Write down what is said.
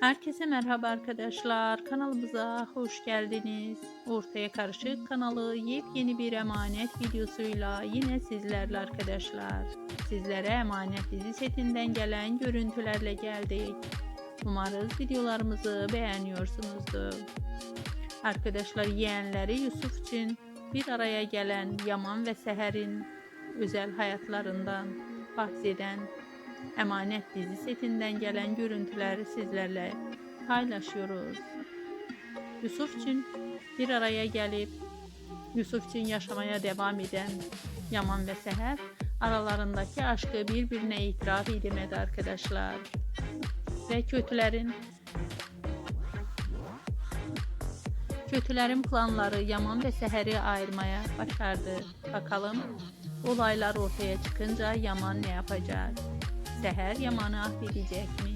Herkese merhaba arkadaşlar. Kanalımıza hoş geldiniz. Ortaya Karışık kanalı yepyeni bir emanet videosuyla yine sizlerle arkadaşlar. Sizlere emanet dizi setinden gelen görüntülerle geldik. Umarız videolarımızı beğeniyorsunuzdur. Arkadaşlar yeğenleri Yusuf için bir araya gelen Yaman ve Seher'in özel hayatlarından bahseden Emanet dizi setinden gelen görüntüleri sizlerle paylaşıyoruz. Yusuf için bir araya gelip Yusuf için yaşamaya devam eden Yaman ve Seher aralarındaki aşkı birbirine itiraf edemedi arkadaşlar. Ve kötülerin Kötülerin planları Yaman ve Seher'i ayırmaya başardı. Bakalım olaylar ortaya çıkınca Yaman ne yapacak? Seher Yaman'ı affedecek mi?